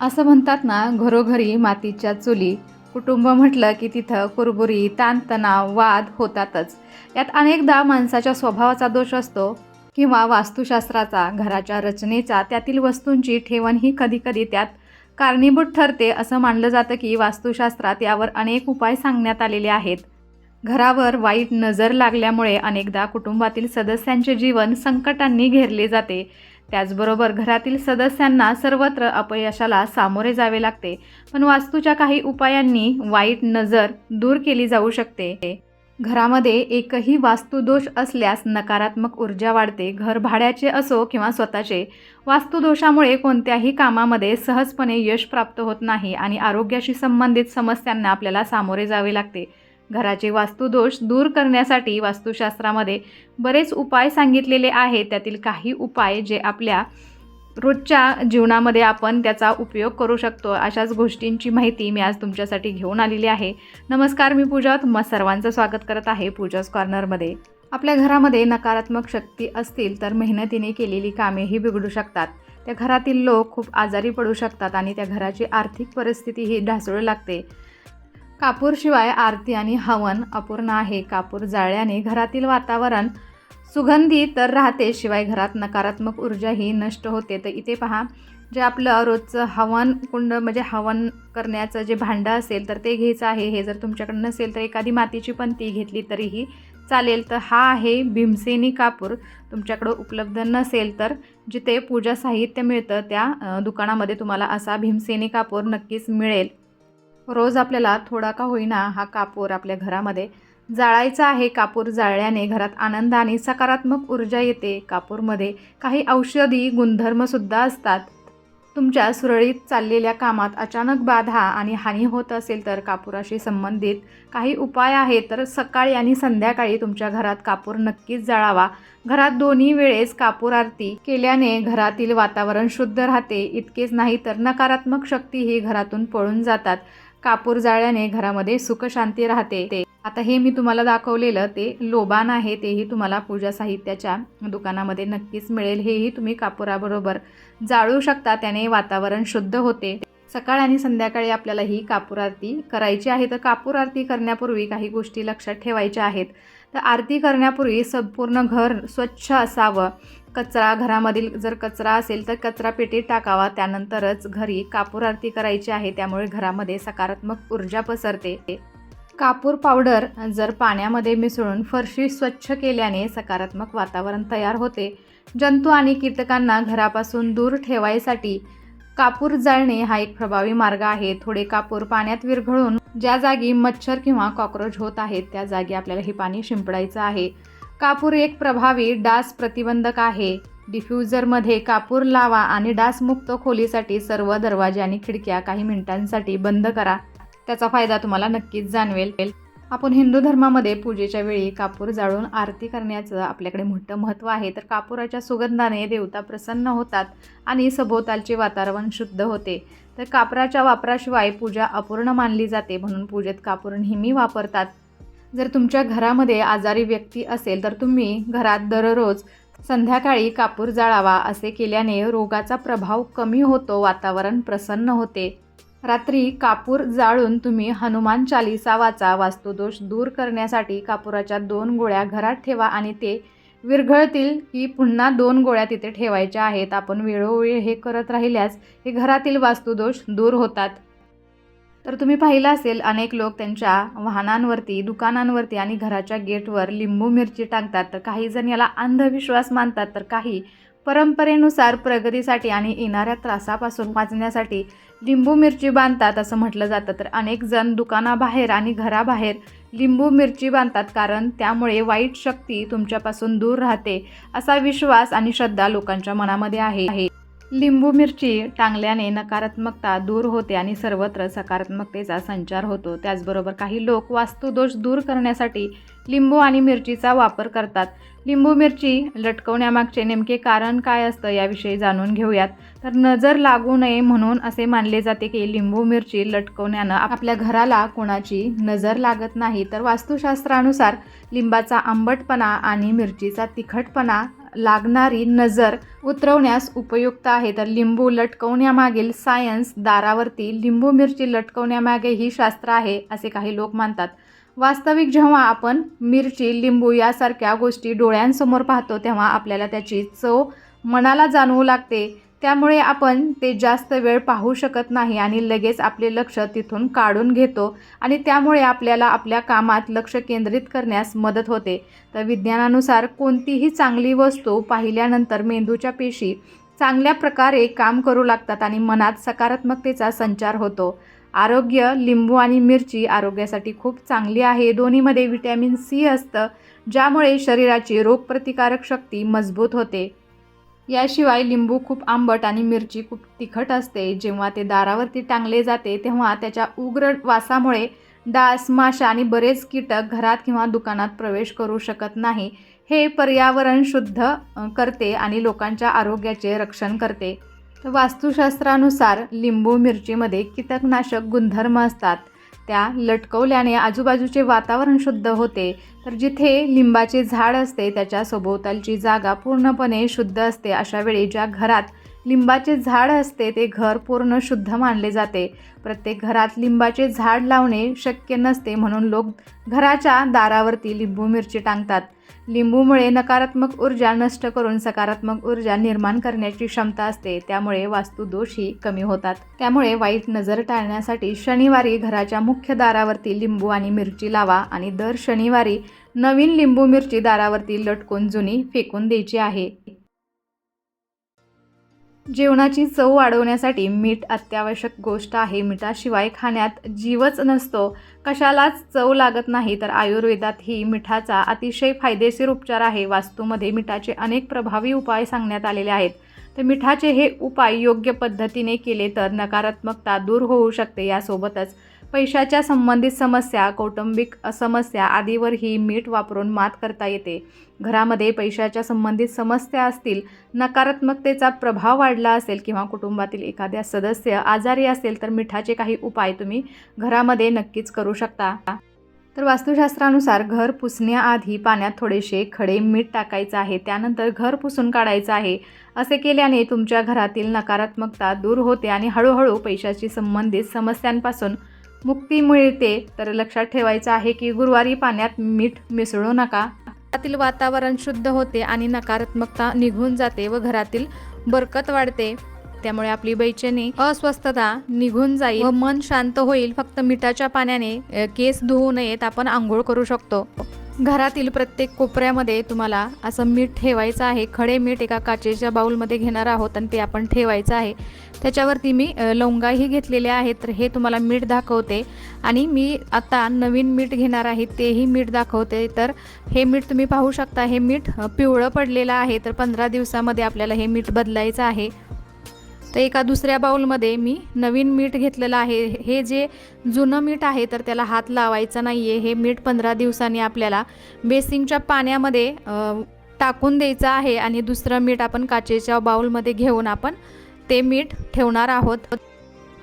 असं म्हणतात ना घरोघरी मातीच्या चुली. कुटुंब म्हटलं की तिथं कुरबुरी ताणतणाव वाद होतातच. यात अनेकदा माणसाच्या स्वभावाचा दोष असतो किंवा वास्तुशास्त्राचा घराच्या रचनेचा त्यातील वस्तूंची ठेवण ही कधीकधी त्यात कारणीभूत ठरते असं मानलं जातं की वास्तुशास्त्रात यावर अनेक उपाय सांगण्यात आलेले आहेत. घरावर वाईट नजर लागल्यामुळे अनेकदा कुटुंबातील सदस्यांचे जीवन संकटांनी घेरले जाते. त्याचबरोबर घरातील सदस्यांना सर्वत्र अपयशाला सामोरे जावे लागते पण वास्तूच्या काही उपायांनी वाईट नजर दूर केली जाऊ शकते. घरामध्ये एकही वास्तुदोष असल्यास नकारात्मक ऊर्जा वाढते. घर भाड्याचे असो किंवा स्वतःचे वास्तुदोषामुळे कोणत्याही कामामध्ये सहजपणे यश प्राप्त होत नाही आणि आरोग्याशी संबंधित समस्यांना आपल्याला सामोरे जावे लागते. घराचे वास्तुदोष दूर करण्यासाठी वास्तुशास्त्रामध्ये बरेच उपाय सांगितलेले आहेत. त्यातील काही उपाय जे आपल्या रोजच्या जीवनामध्ये आपण त्याचा उपयोग करू शकतो अशाच गोष्टींची माहिती मी आज तुमच्यासाठी घेऊन आलेली आहे. नमस्कार मी पूजा तुम्हा सर्वांचं स्वागत करत आहे पूजाज कॉर्नरमध्ये. आपल्या घरामध्ये नकारात्मक शक्ती असतील तर मेहनतीने केलेली कामेही बिघडू शकतात. त्या घरातील लोक खूप आजारी पडू शकतात आणि त्या घराची आर्थिक परिस्थितीही ढासळू लागते. कापूरशिवाय आरती आणि हवन अपूर्ण आहे. कापूर जाळल्याने घरातील वातावरण सुगंधी तर राहते शिवाय घरात नकारात्मक ऊर्जाही नष्ट होते. तर इथे पहा जे आपलं रोजचं हवन कुंड म्हणजे हवन करण्याचं जे भांडं असेल तर ते घ्यायचं आहे. हे जर तुमच्याकडे नसेल तर एखादी मातीची पण ती घेतली तरीही चालेल. तर हा आहे भीमसेनी कापूर. तुमच्याकडं उपलब्ध नसेल तर जिथे पूजा साहित्य मिळतं त्या दुकानामध्ये तुम्हाला असा भीमसेनी कापूर नक्कीच मिळेल. रोज आपल्याला थोडा का होईना हा कापूर आपल्या घरामध्ये जाळायचा आहे. कापूर जाळल्याने घरात आनंद आणि सकारात्मक ऊर्जा येते. कापूरमध्ये काही औषधी गुणधर्मसुद्धा असतात. तुमच्या सुरळीत चाललेल्या कामात अचानक बाधा आणि हानी होत असेल तर कापुराशी संबंधित काही उपाय आहेत तर सकाळी आणि संध्याकाळी तुमच्या घरात कापूर नक्कीच जाळावा. घरात दोन्ही वेळेस कापूर आरती केल्याने घरातील वातावरण शुद्ध राहते. इतकेच नाही तर नकारात्मक शक्तीही घरातून पळून जातात. कापूर जाळल्याने घरामध्ये सुखशांती राहते ते. आता हे मी तुम्हाला दाखवलेलं ते लोबान आहे तेही तुम्हाला पूजा साहित्याच्या दुकानामध्ये नक्कीच मिळेल. हेही तुम्ही कापुराबरोबर जाळू शकता त्याने वातावरण शुद्ध होते. सकाळ आणि संध्याकाळी आपल्याला ही कापूर आरती करायची आहे. तर कापूर आरती करण्यापूर्वी काही गोष्टी लक्षात ठेवायच्या आहेत. तर आरती करण्यापूर्वी संपूर्ण घर स्वच्छ असावं. कचरा घरामधील जर कचरा असेल तर कचरा पेटीत टाकावा. त्यानंतरच घरी कापूर आरती करायची आहे. त्यामुळे घरामध्ये सकारात्मक ऊर्जा पसरते. कापूर पावडर जर पाण्यामध्ये मिसळून फरशी स्वच्छ केल्याने सकारात्मक वातावरण तयार होते. जंतू आणि कीटकांना घरापासून दूर ठेवायसाठी कापूर जाळणे हा एक प्रभावी मार्ग आहे. थोडे कापूर पाण्यात विरघळून ज्या जागी मच्छर किंवा कॉक्रोच होत आहेत त्या जागी आपल्याला हे पाणी शिंपडायचं आहे. कापूर एक प्रभावी डास प्रतिबंधक आहे. डिफ्युजरमध्ये कापूर लावा आणि डासमुक्त खोलीसाठी सर्व दरवाजे आणि खिडक्या काही मिनिटांसाठी बंद करा. त्याचा फायदा तुम्हाला नक्कीच जाणवेल. आपण हिंदू धर्मामध्ये पूजेच्या वेळी कापूर जाळून आरती करण्याचं आपल्याकडे मोठं महत्त्व आहे. तर कापुराच्या सुगंधाने देवता प्रसन्न होतात आणि सभोवतालचे वातावरण शुद्ध होते. तर कापराच्या वापराशिवाय पूजा अपूर्ण मानली जाते. म्हणून पूजेत कापूर नेहमी वापरतात. जर तुमच्या घरामध्ये आजारी व्यक्ती असेल तर तुम्ही घरात दररोज संध्याकाळी कापूर जाळावा असे केल्याने रोगाचा प्रभाव कमी होतो वातावरण प्रसन्न होते. रात्री कापूर जाळून तुम्ही हनुमान चालिसा वाचा वास्तुदोष दूर करण्यासाठी कापुराच्या दोन गोळ्या घरात ठेवा आणि ते विरघळतील की पुन्हा दोन गोळ्या तिथे ठेवायच्या आहेत. आपण वेळोवेळी हे करत राहिल्यास हे घरातील वास्तुदोष दूर होतात. तर तुम्ही पाहिलं असेल अनेक लोक त्यांच्या वाहनांवरती दुकानांवरती आणि घराच्या गेटवर लिंबू मिरची टाकतात. तर काही जण याला अंधविश्वास मानतात. तर काही परंपरेनुसार प्रगतीसाठी आणि येणाऱ्या त्रासापासून वाचण्यासाठी लिंबू मिरची बांधतात असं म्हटलं जातं. तर अनेक जण दुकानाबाहेर आणि घराबाहेर लिंबू मिरची बांधतात कारण त्यामुळे वाईट शक्ती तुमच्यापासून दूर राहते असा विश्वास आणि श्रद्धा लोकांच्या मनामध्ये आहे. लिंबू मिरची टांगल्याने नकारात्मकता दूर होते आणि सर्वत्र सकारात्मकतेचा संचार होतो. त्याचबरोबर काही लोक वास्तुदोष दूर करण्यासाठी लिंबू आणि मिरचीचा वापर करतात. लिंबू मिरची लटकवण्यामागचे नेमके कारण काय असतं याविषयी जाणून घेऊयात. तर नजर लागू नये म्हणून असे मानले जाते की लिंबू मिरची लटकवण्यानं आपल्या घराला कोणाची नजर लागत नाही. तर वास्तुशास्त्रानुसार लिंबाचा आंबटपणा आणि मिरचीचा तिखटपणा लागणारी नजर उतरवण्यास उपयुक्त आहे. तर लिंबू लटकवण्यामागील सायन्स दारावरती लिंबू मिरची लटकवण्यामागे ही शास्त्र आहे असे काही लोक मानतात. वास्तविक जेव्हा आपण मिरची लिंबू यासारख्या गोष्टी डोळ्यांसमोर पाहतो तेव्हा आपल्याला त्याची चव मनाला जाणवू लागते. त्यामुळे आपण ते जास्त वेळ पाहू शकत नाही आणि लगेच आपले लक्ष तिथून काढून घेतो आणि त्यामुळे आपल्याला आपल्या कामात लक्ष केंद्रित करण्यास मदत होते. तर विज्ञानानुसार कोणतीही चांगली वस्तू पाहिल्यानंतर मेंदूच्या पेशी चांगल्या प्रकारे काम करू लागतात आणि मनात सकारात्मकतेचा संचार होतो. आरोग्य लिंबू आणि मिरची आरोग्यासाठी खूप चांगली आहे. दोन्हीमध्ये व्हिटॅमिन सी असतं ज्यामुळे शरीराची रोगप्रतिकारक शक्ती मजबूत होते. याशिवाय लिंबू खूप आंबट आणि मिरची खूप तिखट असते. जेव्हा ते दारावरती टांगले जाते तेव्हा त्याच्या उग्र वासामुळे डास माशा आणि बरेच कीटक घरात किंवा दुकानात प्रवेश करू शकत नाही. हे पर्यावरण शुद्ध करते आणि लोकांच्या आरोग्याचे रक्षण करते. वास्तुशास्त्रानुसार लिंबू मिरचीमध्ये कीटकनाशक गुणधर्म असतात. त्या लटकवल्याने आजूबाजूचे वातावरण शुद्ध होते. तर जिथे लिंबाचे झाड असते त्याच्या सभोवतालची जागा पूर्णपणे शुद्ध असते. अशा वेळी ज्या घरात लिंबाचे झाड असते ते घर पूर्ण शुद्ध मानले जाते. प्रत्येक घरात लिंबाचे झाड लावणे शक्य नसते म्हणून लोक घराच्या दारावरती लिंबू मिरची टांगतात. लिंबूमुळे नकारात्मक ऊर्जा नष्ट करून सकारात्मक ऊर्जा निर्माण करण्याची क्षमता असते त्यामुळे वास्तुदोषही कमी होतात. त्यामुळे वाईट नजर टाळण्यासाठी शनिवारी घराच्या मुख्य दारावरती लिंबू आणि मिरची लावा आणि दर शनिवारी नवीन लिंबू मिरची दारावरती लटकून जुनी फेकून द्यायची आहे. जेवणाची चव वाढवण्यासाठी मीठ अत्यावश्यक गोष्ट आहे. मिठाशिवाय खाण्यात जीवच नसतो. कशालाच चव लागत नाही तर आयुर्वेदात ही मिठाचा अतिशय फायदेशीर उपचार आहे. वास्तूमध्ये मिठाचे अनेक प्रभावी उपाय सांगण्यात आलेले आहेत. तर मिठाचे हे उपाय योग्य पद्धतीने केले तर नकारात्मकता दूर होऊ शकते. यासोबतच पैशाच्या संबंधित समस्या कौटुंबिक समस्या आदीवरही मीठ वापरून मात करता येते. घरामध्ये पैशाच्या संबंधित समस्या असतील नकारात्मकतेचा प्रभाव वाढला असेल किंवा कुटुंबातील एखाद्या सदस्य आजारी असेल तर मिठाचे काही उपाय तुम्ही घरामध्ये नक्कीच करू शकता. तर वास्तुशास्त्रानुसार घर पुसण्याआधी पाण्यात थोडेसे खडे मीठ टाकायचं आहे. त्यानंतर घर पुसून काढायचं आहे. असे केल्याने तुमच्या घरातील नकारात्मकता दूर होते आणि हळूहळू पैशाशी संबंधित समस्यांपासून मुक्ती मिळते तर लक्षात ठेवायचं आहे की गुरुवारी पाण्यात मीठ मिसळू नका. घरातील वातावरण शुद्ध होते आणि नकारात्मकता निघून जाते व घरातील बरकत वाढते. त्यामुळे आपली बैचेनी अस्वस्थता निघून जाईल व मन शांत होईल. फक्त मिठाच्या पाण्याने केस धुवू नयेत आपण आंघोळ करू शकतो. घरातील प्रत्येक कोपऱ्यामध्ये तुम्हाला असं मीठ ठेवायचं आहे. खडे मीठ एका काचेच्या बाऊलमध्ये घेणार आहोत आणि ते आपण ठेवायचं आहे. त्याच्यावरती मी लवंगाही घेतलेल्या आहेत. तर हे तुम्हाला मीठ दाखवते. आणि मी आता नवीन मीठ घेणार आहे तेही मीठ दाखवते. तर हे मीठ तुम्ही पाहू शकता. हे मीठ पिवळं पडलेलं आहे. तर पंधरा दिवसामध्ये आपल्याला हे मीठ बदलायचं आहे. तर एका दुसऱ्या बाउलमध्ये मी नवीन मीठ घेतलेलं आहे. हे जे जुनं मीठ आहे तर त्याला हात लावायचा नाही आहे हे मीठ पंधरा दिवसांनी आपल्याला बेसिंगच्या पाण्यामध्ये टाकून द्यायचं आहे आणि दुसरं मीठ आपण काचेच्या बाऊलमध्ये घेऊन आपण ते मीठ ठेवणार आहोत.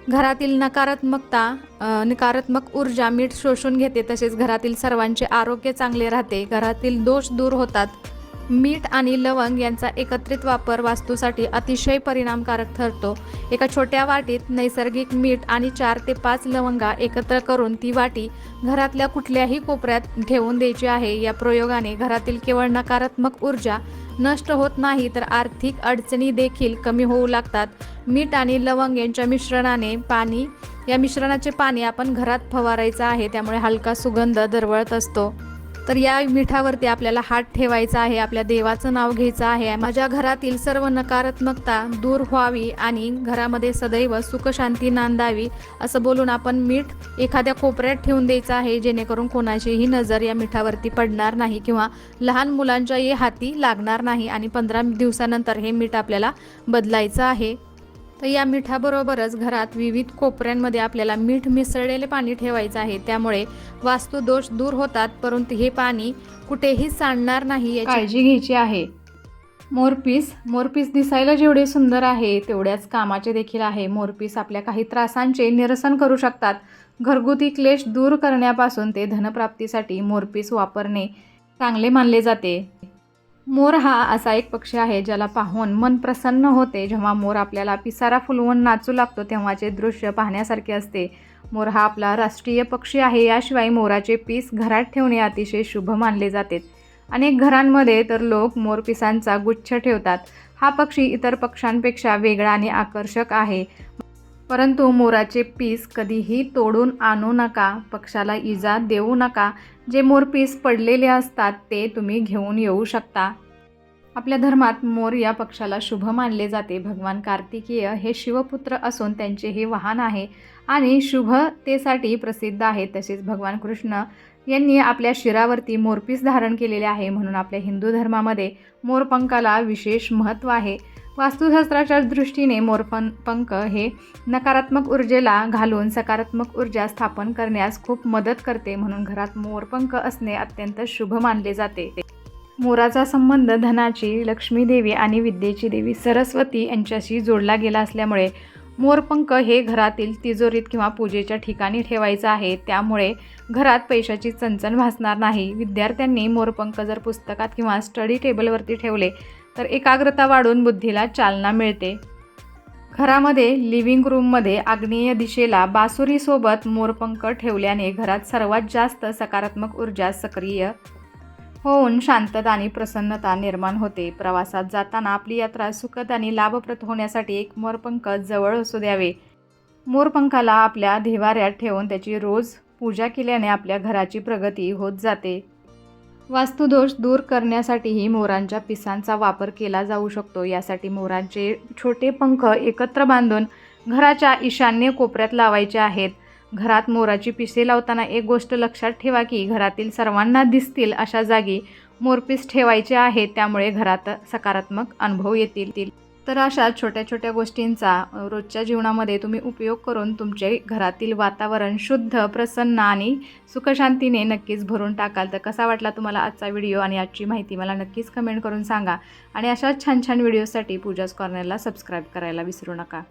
घरातील नकारात्मकता नकारात्मक ऊर्जा मीठ शोषून घेते तसेच घरातील सर्वांचे आरोग्य चांगले राहते. घरातील दोष दूर होतात. मीठ आणि लवंग यांचा एकत्रित वापर वास्तूसाठी अतिशय परिणामकारक ठरतो. एका छोट्या वाटीत नैसर्गिक मीठ आणि चार ते पाच लवंगा एकत्र करून ती वाटी घरातल्या कुठल्याही कोपऱ्यात ठेवून द्यायची आहे. या प्रयोगाने घरातील केवळ नकारात्मक ऊर्जा नष्ट होत नाही तर आर्थिक अडचणी देखील कमी होऊ लागतात. मीठ आणि लवंग यांच्या मिश्रणाने पाणी या मिश्रणाचे पाणी आपण घरात फवारायचं आहे त्यामुळे हलका सुगंध दरवळत असतो. तर या मिठावरती आपल्याला हात ठेवायचा आहे आपल्या देवाचं नाव घ्यायचं आहे. माझ्या घरातील सर्व नकारात्मकता दूर व्हावी आणि घरामध्ये सदैव सुखशांती नांदावी असं बोलून आपण मीठ एखाद्या कोपऱ्यात ठेवून द्यायचं आहे जेणेकरून कोणाचीही नजर या मिठावरती पडणार नाही किंवा लहान मुलांच्याही हाती लागणार नाही आणि पंधरा दिवसानंतर हे मीठ आपल्याला बदलायचं आहे. तर या मिठाबरोबरच घरात विविध कोपऱ्यांमध्ये आपल्याला मीठ मिसळलेले पाणी ठेवायचं आहे. त्यामुळे वास्तुदोष दूर होतात परंतु हे पाणी कुठेही सांडणार नाही याची काळजी घ्यायची आहे. मोरपीस मोरपीस दिसायला जेवढे सुंदर आहे तेवढ्याच कामाचे देखील आहे. मोरपीस आपल्या काही त्रासांचे निरसन करू शकतात. घरगुती क्लेश दूर करण्यापासून ते धनप्राप्तीसाठी मोरपीस वापरणे चांगले मानले जाते. मोर हा असा एक पक्षी आहे ज्याला पाहून मन प्रसन्न होते. जेव्हा मोर आपल्याला पिसारा फुलवून नाचू लागतो तेव्हाचे दृश्य पाहण्यासारखे असते. मोर हा आपला राष्ट्रीय पक्षी आहे. याशिवाय मोराचे पीस घरात ठेवणे अतिशय शुभ मानले जाते. अनेक घरांमध्ये तर लोक मोरपिसांचा गुच्छ ठेवतात. हा पक्षी इतर पक्ष्यांपेक्षा वेगळा आणि आकर्षक आहे. परंतु मोराचे पीस कधीही तोडून आणू नका पक्षाला इजा देऊ नका जे मोरपीस पडलेले असतात ते तुम्ही घेऊन येऊ शकता. आपल्या धर्मात मोर या पक्षाला शुभ मानले जाते. भगवान कार्तिकेय हे शिवपुत्र असून त्यांचे हे वाहन आहे आणि शुभतेसाठी प्रसिद्ध आहे. तसेच भगवान कृष्ण यांनी आपल्या शिरावरती मोरपीस धारण केलेले आहे. म्हणून आपल्या हिंदू धर्मामध्ये मोरपंखाला विशेष महत्त्व आहे. वास्तुशास्त्राच्या दृष्टीने मोरपं पंख हे नकारात्मक ऊर्जेला घालून सकारात्मक ऊर्जा स्थापन करण्यास खूप मदत करते म्हणून घरात मोरपंख असणे अत्यंत शुभ मानले जाते. मोराचा संबंध धनाची लक्ष्मी देवी आणि विद्येची देवी सरस्वती यांच्याशी जोडला गेला असल्यामुळे मोरपंख हे घरातील तिजोरीत किंवा पूजेच्या ठिकाणी ठेवायचं आहे. त्यामुळे घरात पैशाची चणचण भासणार नाही. विद्यार्थ्यांनी मोरपंख जर पुस्तकात किंवा स्टडी टेबलवरती ठेवले तर एकाग्रता वाढून बुद्धीला चालना मिळते. घरामध्ये लिव्हिंग रूममध्ये आग्नेय दिशेला बासुरीसोबत मोरपंख ठेवल्याने घरात सर्वात जास्त सकारात्मक ऊर्जा सक्रिय होऊन शांतता आणि प्रसन्नता निर्माण होते. प्रवासात जाताना आपली यात्रा सुखद आणि लाभप्रद होण्यासाठी एक मोरपंख जवळ असू द्यावे. मोरपंखाला आपल्या देवाऱ्यात ठेवून त्याची रोज पूजा केल्याने आपल्या घराची प्रगती होत जाते. वास्तुदोष दूर करण्यासाठीही मोरांच्या पिसांचा वापर केला जाऊ शकतो. यासाठी मोरांचे छोटे पंख एकत्र बांधून घराच्या ईशान्य कोपऱ्यात लावायचे आहेत. घरात मोराची पिसे लावताना एक गोष्ट लक्षात ठेवा की घरातील सर्वांना दिसतील अशा जागी मोरपीस ठेवायचे आहे त्यामुळे घरात सकारात्मक अनुभव येतील. तर अशा छोट्या छोट्या गोष्टींचा रोजच्या जीवनामध्ये तुम्ही उपयोग करून तुमचे घरातील वातावरण शुद्ध प्रसन्न आणि सुखशांतीने नक्कीच भरून टाकाल. तर कसा वाटला तुम्हाला आजचा व्हिडिओ आणि आजची माहिती मला नक्कीच कमेंट करून सांगा. आणि अशाच छान छान व्हिडिओसाठी पूजाच कॉर्नरला सबस्क्राईब करायला विसरू नका.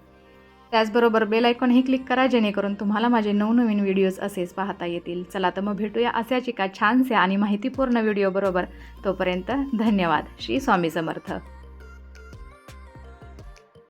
त्याचबरोबर बेल आयकॉनही क्लिक करा जेणेकरून तुम्हाला माझे नवनवीन व्हिडिओज असेच पाहता येतील. चला तर मग भेटूया अशाच एका छानसे आणि माहितीपूर्ण व्हिडिओबरोबर तोपर्यंत धन्यवाद. श्री स्वामी समर्थ.